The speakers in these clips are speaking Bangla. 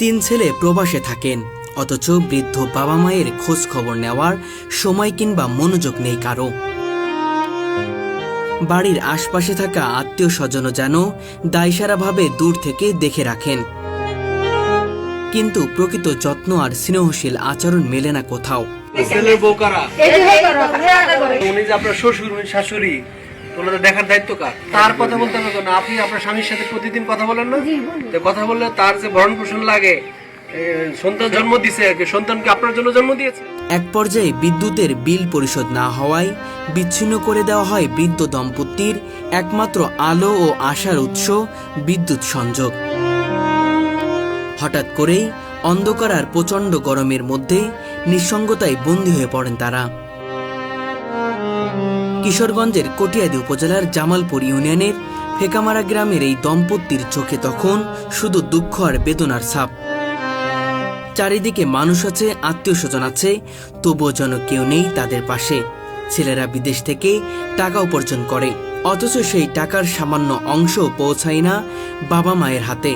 তিন ছেলে প্রবাসে থাকেন অথচ বৃদ্ধ বাবা মায়ের খোঁজ খবর নেওয়ার সময় কিংবা মনোযোগ নেই কারও। বাড়ির আশপাশে থাকা আত্মীয় স্বজনও যেন দায়সারাভাবে দূর থেকে দেখে রাখেন। কিন্তু প্রকৃত যত্ন আর স্নেহশীল আচরণ মেলে না কোথাও। ছেলের বউ কারা। উনি যে আপনার শ্বশুর শাশুড়ি। দেখার দায়িত্ব কার? তার কথা বলতে হবে কেন? আপনি আপনার স্বামীর সাথে প্রতিদিন কথা বলেন না? তো কথা বললে তার যে ভরণ পোষণ লাগে সন্তান জন্ম দিছে সন্তানকে আপনার জন্য জন্ম দিয়েছে? এক পর্যায়ে বিদ্যুতের বিল পরিশোধ না হওয়ায় বিচ্ছিন্ন করে দেওয়া হয় বৃদ্ধ দম্পতির একমাত্র আলো ও আশার উৎস বিদ্যুৎ সংযোগ। হঠাৎ করেই অন্ধকার আর প্রচণ্ড গরমের মধ্যে নিঃসঙ্গতায় বন্দী হয়ে পড়েন তারা। কিশোরগঞ্জের কটিয়াদি উপজেলার জামালপুর ইউনিয়নের ফেকামারা গ্রামের এই দম্পতির চোখে তখন শুধু দুঃখ আর বেদনার ছাপ। চারিদিকে মানুষ আছে, আত্মীয় স্বজন আছে, তবুও যেন কেউ নেই তাদের পাশে। ছেলেরা বিদেশ থেকে টাকা উপার্জন করে, অথচ সেই টাকার সামান্য অংশ পৌঁছায় না বাবা মায়ের হাতে।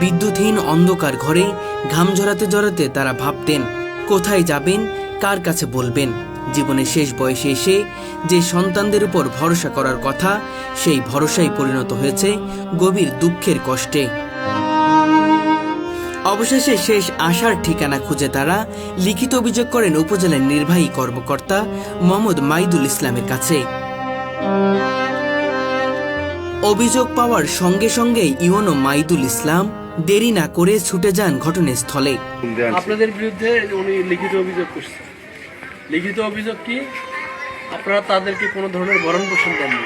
বিদ্যুৎহীন অন্ধকার ঘরে ঘাম ঝরাতে জড়াতে তারা ভাবতেন, কোথায় যাবেন, কার কাছে বলবেন? জীবনের শেষ বয়সে এসে যে সন্তানদের উপর ভরসা করার কথা, সেই ভরসাই পরিণত হয়েছে গভীর দুঃখের কষ্টে। অবশেষে শেষ আশার ঠিকানা খুঁজে তারা লিখিত অভিযোগ করেন উপজেলার নির্বাহী কর্মকর্তা মোহাম্মদ মাইদুল ইসলামের কাছে। অভিযোগ পাওয়ার সঙ্গে সঙ্গে ইউনো মাইদুল ইসলাম দেরি না করে ছুটে যান ঘটনাস্থলে। আপনাদের বিরুদ্ধে উনি লিখিত অভিযোগ করছে লিখিত অভিযোগ কি? আপনারা তাদেরকে কোনো ধরনের ভরণ পোষণ দেননি?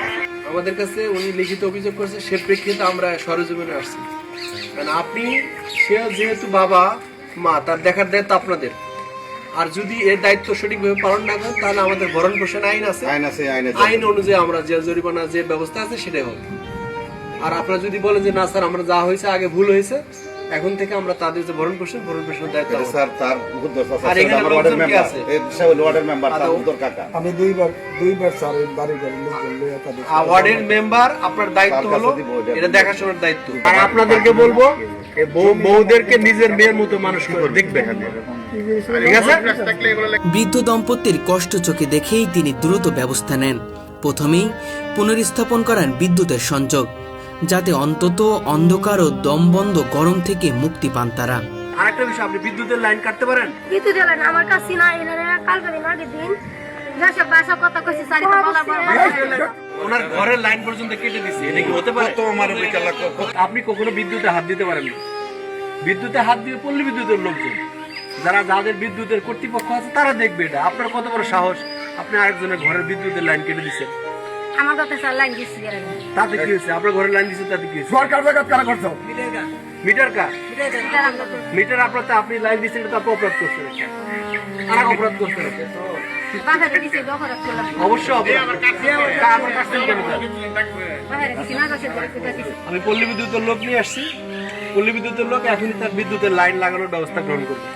আমাদের কাছে উনি লিখিত অভিযোগ করছে সে প্রেক্ষিতে আমরা সরজমিনে আসছি। কারণ আপনি সে যেহেতু বাবা মা তার দেখার দায়িত্ব আপনাদের। আর যদি এর দায়িত্ব সঠিকভাবে পালন না করেন তাহলে আমাদের ভরণ পোষণ আইন আছে। আইন আছে আইন আছে। আইন অনুযায়ী আমরা যে জরিমানা যে ব্যবস্থা আছে সেটাই হবে। আর আপনারা যদি বলেন যে না স্যার আমরা যা হয়েছে আগে ভুল হয়েছে এখন থেকে আমরা তাদের যে ভরণ পোষণ ভরণ পোষণের দায়িত্ব স্যার তার আর এখানে লোকজন কি মেম্বার আছে? ওয়ার্ডের মেম্বার তার কাকা। আমি দুইবার দুইবার স্যার এই বাড়ি আর ওয়ার্ডের মেম্বার আপনার দায়িত্ব হলো এটা এটা দেখাশোনার দায়িত্ব। আর আপনাদেরকে বলব বউদেরকে নিজের মেয়ের মতো মানুষ করে দেখবে বৃদ্ধ দম্পতির কষ্ট চোখে দেখেই তিনি দ্রুত ব্যবস্থা নেন। প্রথমেই পুনর্স্থাপন করান বিদ্যুতের সংযোগ। যাতে অন্তত অন্ধকার ও দমবন্ধ গরম থেকে মুক্তি পান তারা। আরেকটা বিষয় আপনি বিদ্যুতের লাইন কাটতে পারেন? কিন্তু দিলেন আমার কাছে না এনে কালকে দিন আগের দিন। যেসব বাসা কথা কইছে চারিটা বলা ওনার ঘরের লাইন পর্যন্ত কেটে দিচ্ছে এটা কি হতে পারে? তো আমার আপনি কখনো বিদ্যুতে হাত দিতে পারেন না বিদ্যুতে হাত দিয়ে পল্লী বিদ্যুতের লোকজন। যারা যাদের বিদ্যুতের কর্তৃপক্ষ আছে তারা দেখবে এটা। আপনার কত বড় সাহস? আপনি আরেকজনের ঘরের বিদ্যুতের লাইন কেটে দিচ্ছেন আমার কথা স্যার লাইন দিচ্ছি তাতে কি হয়েছে? আপনার ঘরের লাইন দিচ্ছে তাতে কি হয়েছে? সরকার জায়গা কারা করছ? মিটার কা মিটার আপনার তো আপনি লাইন দিচ্ছেন এটা তো আপনি অপরাধ করছেন। আর অপরাধ করছেন আমি পল্লী বিদ্যুতের লোক নিয়ে আসছি। পল্লী বিদ্যুতের লোক এখনই তার বিদ্যুতের লাইন লাগানোর ব্যবস্থা গ্রহণ করবে।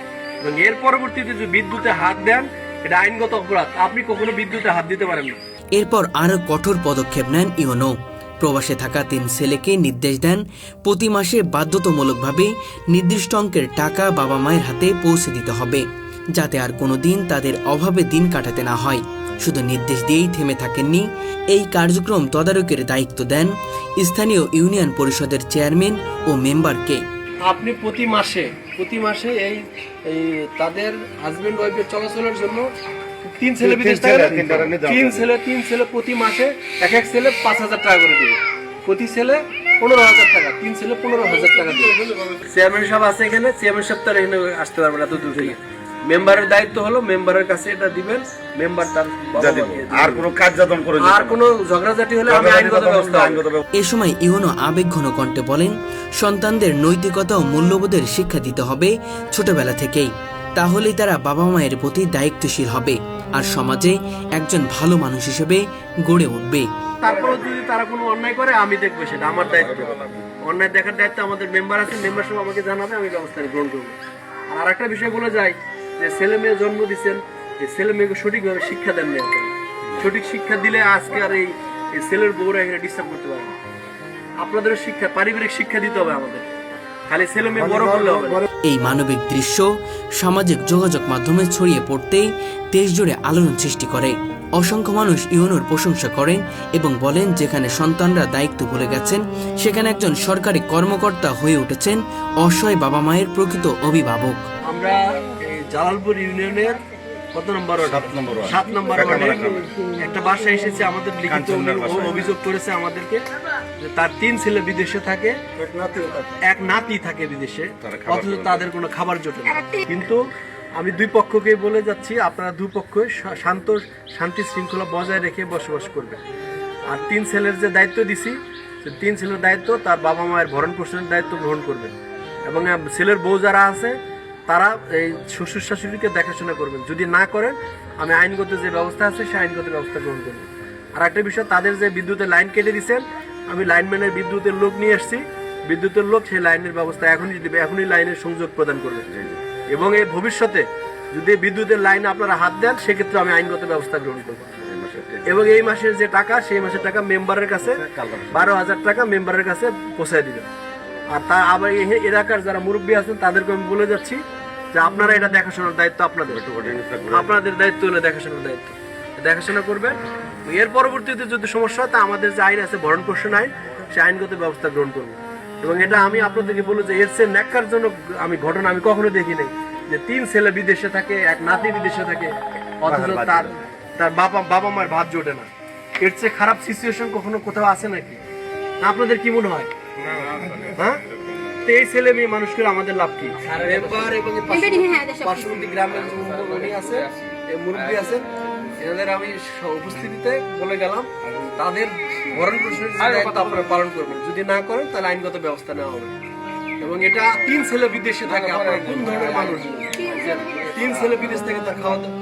এবং এর পরবর্তীতে যদি বিদ্যুতে হাত দেন এটা আইনগত অপরাধ। আপনি কখনো বিদ্যুতে হাত দিতে পারেন না। এরপর আরও কঠোর পদক্ষেপ নেন ইউনো প্রবাসে থাকা তিন ছেলেকে নির্দেশ দেন, প্রতি মাসে বাধ্যতামূলকভাবে নির্দিষ্ট অঙ্কের টাকা বাবা মায়ের হাতে পৌঁছে দিতে হবে, যাতে আর কোনোদিন তাদের অভাবে দিন কাটাতে না হয়। শুধু নির্দেশ দিয়েই থেমে থাকেননি, এই কার্যক্রম তদারকের দায়িত্ব দেন স্থানীয় ইউনিয়ন পরিষদের চেয়ারম্যান ও মেম্বারকে। আপনি প্রতি মাসে প্রতি মাসে এই তাদের হাজবেন্ড ওয়াইফের চলাচলের জন্য তিন ছেলে বিদেশ থাকে না? তিন। ছেলে তিন ছেলে প্রতি মাসে এক এক ছেলে পাঁচ হাজার টাকা করে দিবে প্রতি ছেলে পনেরো হাজার টাকা তিন ছেলে পনেরো হাজার টাকা দিবে চেয়ারম্যান সাহেব আছে এখানে চেয়ারম্যান সাহেব তার এখানে আসতে পারবে না এত দূর থেকে মেম্বারের দায়িত্ব হলো মেম্বারের কাছে এটা দিবেন মেম্বার তার। আর কোনো করে আর কোনো ঝগড়াঝাটি হলে আমি আইনগত ব্যবস্থা নেব। আইনগত ব্যবস্থা এ সময় ইউনো আবেগঘন কণ্ঠে বলেন সন্তানদের নৈতিকতা ও মূল্যবোধের শিক্ষা দিতে হবে ছোটবেলা থেকেই তাহলেই তারা বাবা মায়ের প্রতি দায়িত্বশীল হবে আর সমাজে একজন ভালো মানুষ হিসেবে গড়ে উঠবে। তারপরে যদি তারা কোনো অন্যায় করে, আমি দেখব সেটা। আমার দায়িত্ব। অন্যায় দেখার দায়িত্ব আমাদের মেম্বার আছে মেম্বার সব আমাকে জানাবে, আমি ব্যবস্থা গ্রহণ করব। আর একটা বিষয় বলে যাই, যে ছেলে মেয়ে জন্ম দিচ্ছেন এই ছেলে মেয়েকে সঠিকভাবে শিক্ষা দেন না সঠিক শিক্ষা দিলে আজকে আর এই ছেলের বউরা এখানে ডিস্টার্ব করতে পারে না। আপনাদের শিক্ষা, পারিবারিক শিক্ষা দিতে হবে আমাদের। খালি ছেলে মেয়ে বড় করলে হবে না। এই মানবিক দৃশ্য সামাজিক যোগাযোগ মাধ্যমে ছড়িয়ে পড়তেই দেশ জুড়ে আলোড়ন সৃষ্টি করে অসংখ্য মানুষ ইউনোর প্রশংসা করেন এবং বলেন যেখানে সন্তানরা দায়িত্ব ভুলে গেছেন সেখানে একজন সরকারি কর্মকর্তা হয়ে উঠেছেন অসহায় বাবা মায়ের প্রকৃত অভিভাবক আমরা এই জালালপুর ইউনিয়নের কত নম্বর সাত নম্বর ওয়ার্ড। সাত নম্বর ওয়ার্ডে একটা বাসা এসেছে আমাদের লিখিত কাঞ্চনদার বাসায়। অভিযোগ করেছে আমাদেরকে তার তিন ছেলে বিদেশে থাকে এক নাতি থাকে। এক নাতি থাকে বিদেশে অথচ তাদের কোনো খাবার জোটে না কিন্তু আমি দুই পক্ষকে বলে যাচ্ছি আপনারা দুই পক্ষই শান্ত শান্তি শৃঙ্খলা বজায় রেখে বসবাস করবেন। আর তিন ছেলের যে দায়িত্ব দিছি সে তিন ছেলের দায়িত্ব তার বাবা মায়ের ভরণ পোষণের দায়িত্ব গ্রহণ করবেন। এবং ছেলের বউ যারা আছে তারা এই শ্বশুর শাশুড়িকে দেখাশোনা করবেন। যদি না করেন আমি আইনগত যে ব্যবস্থা আছে সেই আইনগত ব্যবস্থা গ্রহণ করব। আর একটা বিষয় তাদের যে বিদ্যুতের লাইন কেটে দিয়েছেন আমি লাইনম্যানের বিদ্যুতের লোক নিয়ে এসেছি বিদ্যুতের লোক সেই লাইনের ব্যবস্থা এখনই দিবে এখনই লাইনের সংযোগ প্রদান করবে। এবং এই ভবিষ্যতে যদি বিদ্যুতের লাইনে আপনারা হাত দেন সেক্ষেত্রে আমি আইনগত ব্যবস্থা গ্রহণ করব। এবং এই মাসের যে টাকা সেই মাসের টাকা মেম্বারের কাছে বারো হাজার টাকা মেম্বারের কাছে পৌঁছায় দিবেন। আর তা আবার এই এলাকার যারা মুরব্বী আছেন তাদেরকে আমি বলে যাচ্ছি যে আপনারা এটা দেখাশোনার দায়িত্ব আপনাদের। আপনাদের দায়িত্ব হলো দেখাশোনার দায়িত্ব। দেখাশোনা করবেন। এর পরবর্তীতে যদি সমস্যা হয় তা আমাদের যে আইন আছে ভরণ পোষণ আইন সেই আইনগত ব্যবস্থা গ্রহণ করব। এবং এটা আমি আপনাদেরকে বলি যে এর চেয়ে ন্যাক্কারজনক আমি ঘটনা আমি কখনো দেখি নাই যে তিন ছেলে বিদেশে থাকে এক নাতি বিদেশে থাকে অথচ তার তার বাবা বাবা মায়ের ভাত জোটে না। এর চেয়ে খারাপ সিচুয়েশন কখনো কোথাও আছে নাকি? আপনাদের কি মনে হয়? হ্যাঁ? এই ছেলে মেয়ে মানুষ করে আমাদের লাভ কি? এবং এই পার্শ্ববর্তী- গ্রামের মুরব্বী আছে এনাদের আমি উপস্থিতিতে বলে গেলাম তাদের ভরণ পোষণের দায়িত্ব আপনারা পালন করবেন যদি না করেন তাহলে আইনগত ব্যবস্থা নেওয়া হবে। এবং এটা তিন ছেলে বিদেশে থাকে আপনারা কোন ধরনের মানুষ? তিন ছেলে বিদেশ থেকে তার খাওয়া দাওয়া